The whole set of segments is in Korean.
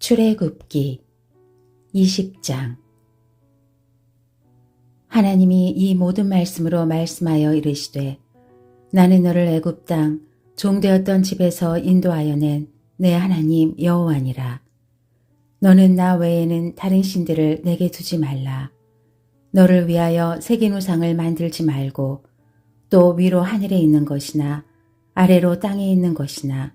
출애굽기 20장. 하나님이 이 모든 말씀으로 말씀하여 이르시되 나는 너를 애굽 땅 종되었던 집에서 인도하여 낸 내 하나님 여호와니라. 너는 나 외에는 다른 신들을 내게 두지 말라. 너를 위하여 새긴 우상을 만들지 말고 또 위로 하늘에 있는 것이나 아래로 땅에 있는 것이나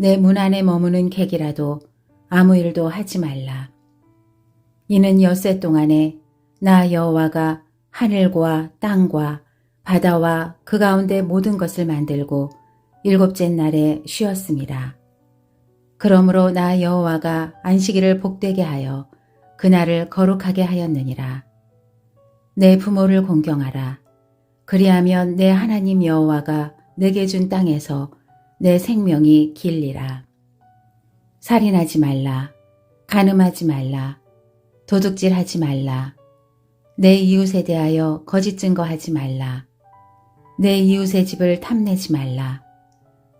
내 문 안에 머무는 객이라도 아무 일도 하지 말라. 이는 엿새 동안에 나 여호와가 하늘과 땅과 바다와 그 가운데 모든 것을 만들고 일곱째 날에 쉬었습니다. 그러므로 나 여호와가 안식일을 복되게 하여 그날을 거룩하게 하였느니라. 내 부모를 공경하라. 그리하면 내 하나님 여호와가 내게 준 땅에서 내 생명이 길리라. 살인하지 말라. 간음하지 말라. 도둑질하지 말라. 내 이웃에 대하여 거짓 증거하지 말라. 내 이웃의 집을 탐내지 말라.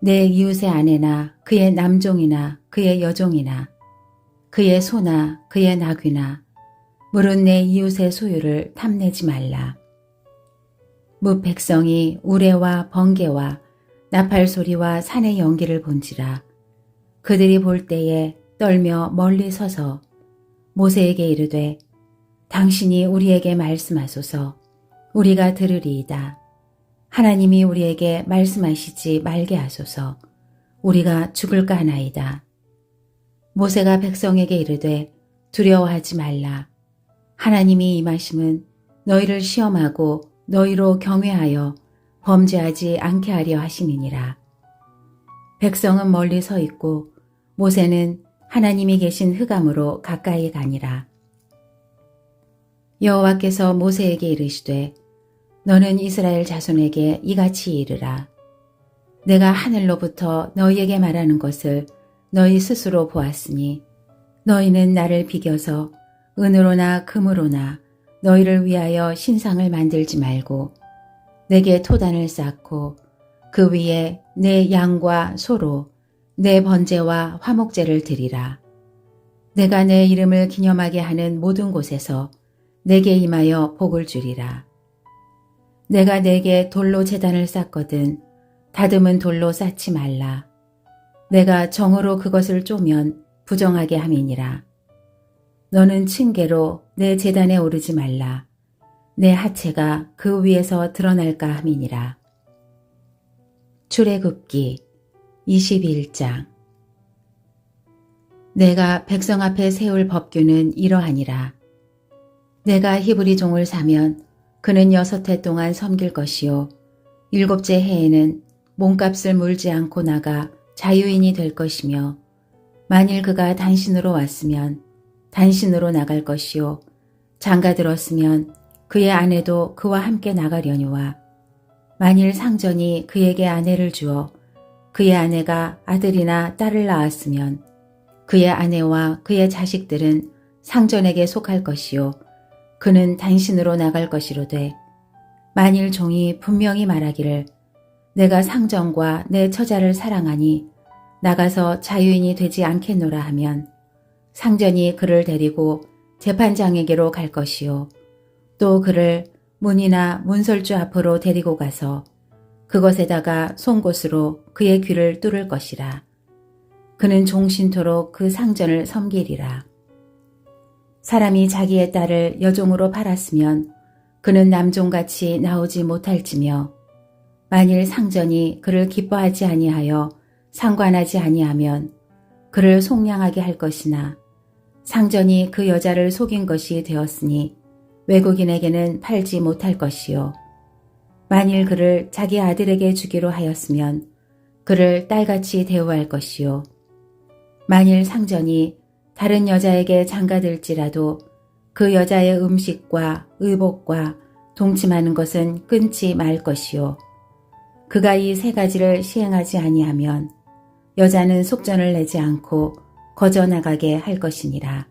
내 이웃의 아내나 그의 남종이나 그의 여종이나 그의 소나 그의 나귀나 물은 내 이웃의 소유를 탐내지 말라. 무백성이 우레와 번개와 나팔 소리와 산의 연기를 본지라 그들이 볼 때에 떨며 멀리 서서 모세에게 이르되 당신이 우리에게 말씀하소서 우리가 들으리이다. 하나님이 우리에게 말씀하시지 말게 하소서 우리가 죽을까 하나이다. 모세가 백성에게 이르되 두려워하지 말라. 하나님이 임하심은 너희를 시험하고 너희로 경외하여 범죄하지 않게 하려 하심이니라. 백성은 멀리 서 있고 모세는 하나님이 계신 흑암으로 가까이 가니라. 여호와께서 모세에게 이르시되 너는 이스라엘 자손에게 이같이 이르라. 내가 하늘로부터 너희에게 말하는 것을 너희 스스로 보았으니 너희는 나를 비겨서 은으로나 금으로나 너희를 위하여 신상을 만들지 말고 내게 토단을 쌓고 그 위에 내 양과 소로 내 번제와 화목제를 드리라. 내가 내 이름을 기념하게 하는 모든 곳에서 내게 임하여 복을 주리라. 내가 내게 돌로 재단을 쌓거든 다듬은 돌로 쌓지 말라. 내가 정으로 그것을 쪼면 부정하게 함이니라. 너는 층계로 내 재단에 오르지 말라. 내 하체가 그 위에서 드러날까 함이니라. 출애굽기 21장 내가 백성 앞에 세울 법규는 이러하니라. 내가 히브리 종을 사면 그는 여섯 해 동안 섬길 것이요. 일곱째 해에는 몸값을 물지 않고 나가 자유인이 될 것이며 만일 그가 단신으로 왔으면 단신으로 나갈 것이요. 장가 들었으면 그의 아내도 그와 함께 나가려니와 만일 상전이 그에게 아내를 주어 그의 아내가 아들이나 딸을 낳았으면 그의 아내와 그의 자식들은 상전에게 속할 것이요. 그는 단신으로 나갈 것이로되 만일 종이 분명히 말하기를 내가 상전과 내 처자를 사랑하니 나가서 자유인이 되지 않겠노라 하면 상전이 그를 데리고 재판장에게로 갈 것이요. 또 그를 문이나 문설주 앞으로 데리고 가서 그것에다가 송곳으로 그의 귀를 뚫을 것이라. 그는 종신토록 그 상전을 섬기리라. 사람이 자기의 딸을 여종으로 팔았으면 그는 남종같이 나오지 못할지며 만일 상전이 그를 기뻐하지 아니하여 상관하지 아니하면 그를 속량하게 할 것이나 상전이 그 여자를 속인 것이 되었으니 외국인에게는 팔지 못할 것이요. 만일 그를 자기 아들에게 주기로 하였으면 그를 딸같이 대우할 것이요. 만일 상전이 다른 여자에게 장가들지라도 그 여자의 음식과 의복과 동침하는 것은 끊지 말 것이요. 그가 이 세 가지를 시행하지 아니하면 여자는 속전을 내지 않고 거저 나가게 할 것이니라.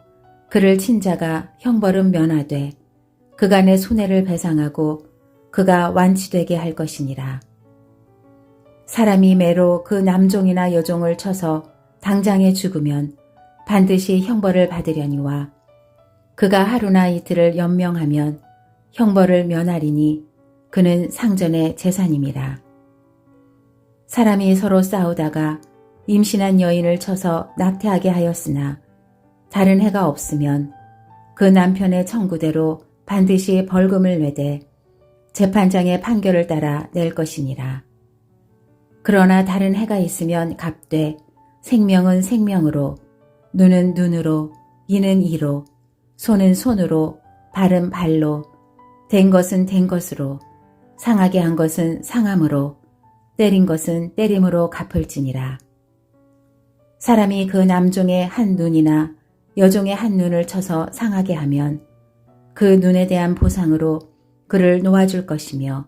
그를 친 자가 형벌은 면하되 내 손해를 배상하고 그가 완치되게 할 것이니라. 사람이 매로 그 남종이나 여종을 쳐서 당장에 죽으면 반드시 형벌을 받으려니와 그가 하루나 이틀을 연명하면 형벌을 면하리니 그는 상전의 재산임이라. 사람이 서로 싸우다가 임신한 여인을 쳐서 낙태하게 하였으나 다른 해가 없으면 그 남편의 청구대로 반드시 벌금을 내되 재판장의 판결을 따라 낼 것이니라. 그러나 다른 해가 있으면 갚되 생명은 생명으로 눈은 눈으로 이는 이로 손은 손으로 발은 발로 된 것은 된 것으로 상하게 한 것은 상함으로 때린 것은 때림으로 갚을지니라. 사람이 그 남종의 한 눈이나 여종의 한 눈을 쳐서 상하게 하면 그 눈에 대한 보상으로 그를 놓아줄 것이며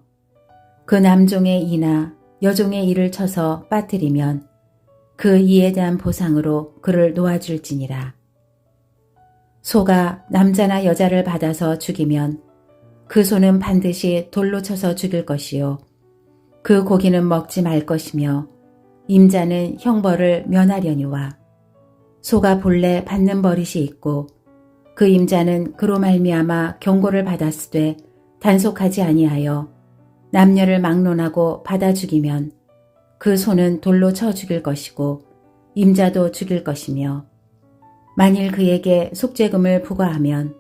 그 남종의 이나 여종의 이를 쳐서 빠뜨리면 그 이에 대한 보상으로 그를 놓아줄지니라. 소가 남자나 여자를 받아서 죽이면 그 소는 반드시 돌로 쳐서 죽일 것이요. 그 고기는 먹지 말 것이며 임자는 형벌을 면하려니와 소가 본래 받는 버릇이 있고 그 임자는 그로 말미암아 경고를 받았으되 단속하지 아니하여 남녀를 막론하고 받아 죽이면 그 소는 돌로 쳐 죽일 것이고 임자도 죽일 것이며 만일 그에게 속죄금을 부과하면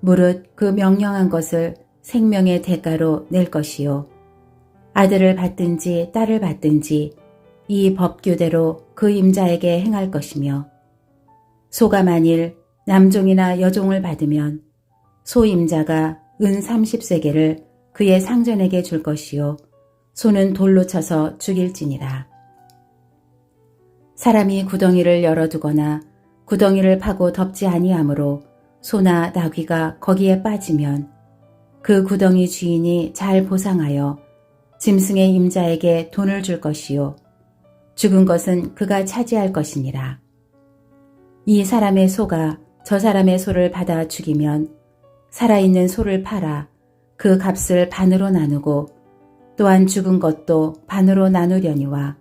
무릇 그 명령한 것을 생명의 대가로 낼 것이요. 아들을 받든지 딸을 받든지 이 법규대로 그 임자에게 행할 것이며 소가 만일 남종이나 여종을 받으면 소임자가 은 30세계를 그의 상전에게 줄 것이요 소는 돌로 쳐서 죽일지니라. 사람이 구덩이를 열어두거나 구덩이를 파고 덮지 아니하므로 소나 나귀가 거기에 빠지면 그 구덩이 주인이 잘 보상하여 짐승의 임자에게 돈을 줄 것이요 죽은 것은 그가 차지할 것이니라. 이 사람의 소가 저 사람의 소를 받아 죽이면 살아있는 소를 팔아 그 값을 반으로 나누고 또한 죽은 것도 반으로 나누려니와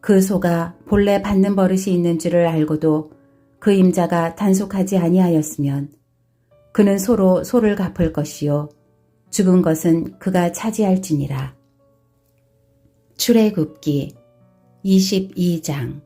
그 소가 본래 받는 버릇이 있는 줄을 알고도 그 임자가 단속하지 아니하였으면 그는 소로 소를 갚을 것이요 죽은 것은 그가 차지할지니라. 출애굽기 22장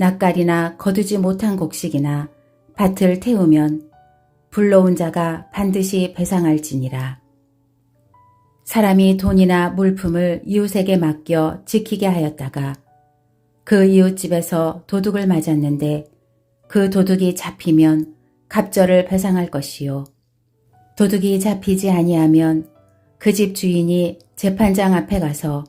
낯가리나 거두지 못한 곡식이나 밭을 태우면 불러온 자가 반드시 배상할지니라. 사람이 돈이나 물품을 이웃에게 맡겨 지키게 하였다가 그 이웃집에서 도둑을 맞았는데 그 도둑이 잡히면 갑절을 배상할 것이요. 도둑이 잡히지 아니하면 그 집 주인이 재판장 앞에 가서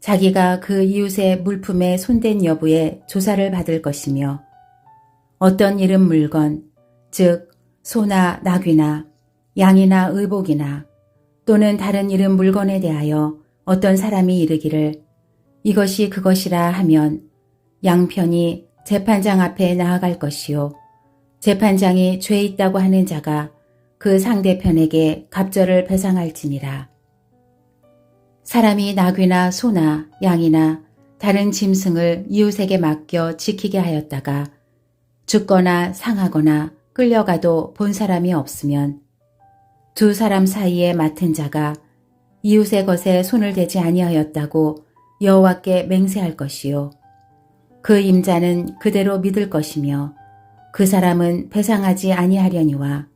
자기가 그 이웃의 물품에 손댄 여부에 조사를 받을 것이며 어떤 이름 물건, 즉 소나 나귀나 양이나 의복이나 또는 다른 이름 물건에 대하여 어떤 사람이 이르기를 이것이 그것이라 하면 양편이 재판장 앞에 나아갈 것이요. 재판장이 죄 있다고 하는 자가 그 상대편에게 갑절을 배상할지니라. 사람이 나귀나 소나 양이나 다른 짐승을 이웃에게 맡겨 지키게 하였다가 죽거나 상하거나 끌려가도 본 사람이 없으면 두 사람 사이에 맡은 자가 이웃의 것에 손을 대지 아니하였다고 여호와께 맹세할 것이요. 그 임자는 그대로 믿을 것이며 그 사람은 배상하지 아니하려니와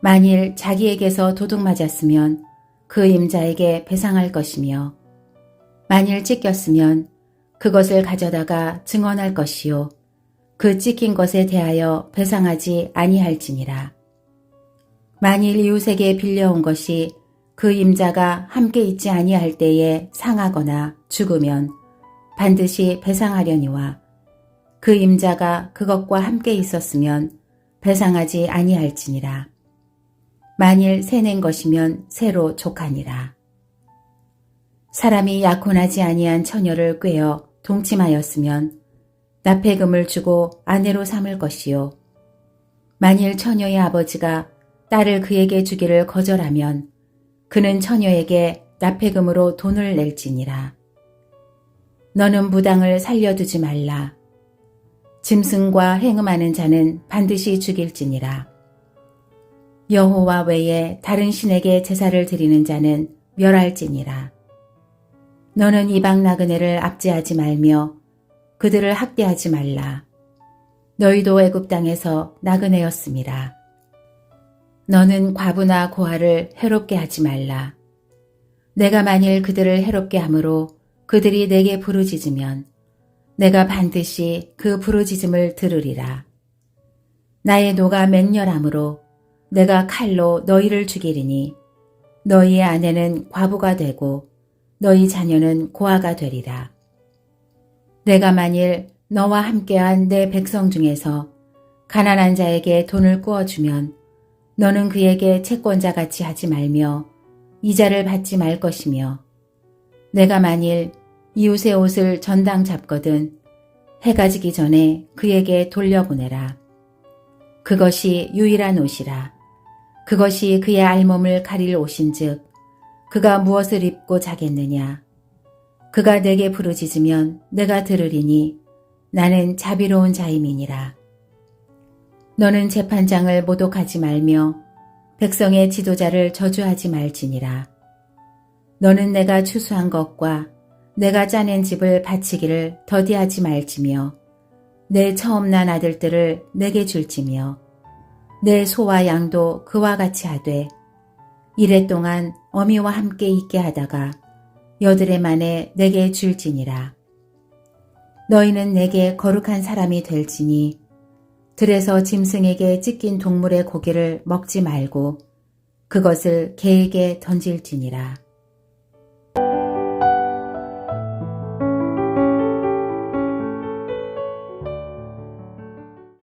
만일 자기에게서 도둑 맞았으면 그 임자에게 배상할 것이며 만일 찢겼으면 그것을 가져다가 증언할 것이요 그 찢긴 것에 대하여 배상하지 아니할지니라. 만일 이웃에게 빌려온 것이 그 임자가 함께 있지 아니할 때에 상하거나 죽으면 반드시 배상하려니와 그 임자가 그것과 함께 있었으면 배상하지 아니할지니라. 만일 새낸 것이면 새로 족하니라. 사람이 약혼하지 아니한 처녀를 꿰어 동침하였으면 납폐금을 주고 아내로 삼을 것이요. 만일 처녀의 아버지가 딸을 그에게 주기를 거절하면 그는 처녀에게 납폐금으로 돈을 낼지니라. 너는 무당을 살려두지 말라. 짐승과 행음하는 자는 반드시 죽일지니라. 여호와 외에 다른 신에게 제사를 드리는 자는 멸할지니라. 너는 이방 나그네를 압제하지 말며 그들을 학대하지 말라. 너희도 애굽 땅에서 나그네였습니다. 너는 과부나 고아를 해롭게 하지 말라. 내가 만일 그들을 해롭게 함으로 그들이 내게 부르짖으면 내가 반드시 그 부르짖음을 들으리라. 나의 노가 맹렬함으로 내가 칼로 너희를 죽이리니 너희의 아내는 과부가 되고 너희 자녀는 고아가 되리라. 내가 만일 너와 함께한 내 백성 중에서 가난한 자에게 돈을 꾸어주면 너는 그에게 채권자 같이 하지 말며 이자를 받지 말 것이며 내가 만일 이웃의 옷을 전당 잡거든 해가 지기 전에 그에게 돌려보내라. 그것이 유일한 옷이라. 그것이 그의 알몸을 가릴 옷인즉 그가 무엇을 입고 자겠느냐. 그가 내게 부르짖으면 내가 들으리니 나는 자비로운 자임이니라. 너는 재판장을 모독하지 말며 백성의 지도자를 저주하지 말지니라. 너는 내가 추수한 것과 내가 짜낸 집을 바치기를 더디하지 말지며 내 처음 난 아들들을 내게 줄지며 내 소와 양도 그와 같이 하되 이래 동안 어미와 함께 있게 하다가 여드레 만에 내게 줄지니라. 너희는 내게 거룩한 사람이 될지니 들에서 짐승에게 찢긴 동물의 고기를 먹지 말고 그것을 개에게 던질지니라.